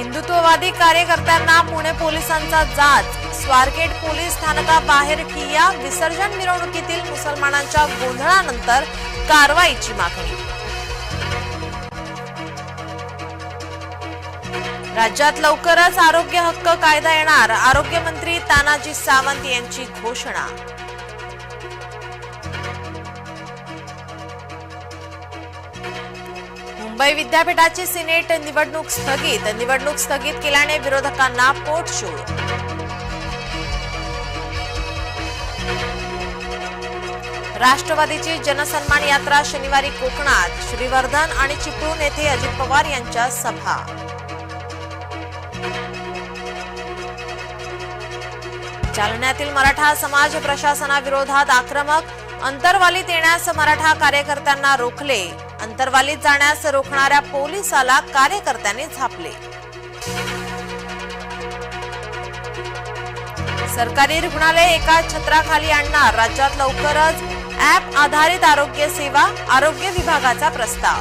हिंदुत्ववादी कार्यकर्त्यांना पुणे पोलिसांचा जाच. स्वारगेट पोलीस स्थानकाबाहेर ठिय्या. विसर्जन मिरवणुकीतील मुसलमानांच्या गोंधळानंतर कारवाईची मागणी. राज्यात लवकरच आरोग्य हक्क कायदा येणार. आरोग्यमंत्री तानाजी सावंत यांची घोषणा. मुंबई विद्यापीठाची सिनेट निवडणूक स्थगित. निवडणूक स्थगित केल्याने विरोधकांना पोटशूळ राष्ट्रवादीची जनसन्मान यात्रा शनिवारी कोकणात. श्रीवर्धन आणि चिपळूण येथे अजित पवार यांच्या सभा. जालन्यातील मराठा समाज प्रशासनाविरोधात आक्रमक अंतरवालीत येण्यास मराठा कार्यकर्त्यांना रोखले. अंतरवालीत जाण्यास रोखणाऱ्या पोलिसाला कार्यकर्त्यांनी झापले. सरकारी रुग्णालय एका छत्राखाली आणणार राज्यात लवकरच ॲप आधारित आरोग्य सेवा आरोग्य विभागाचा प्रस्ताव.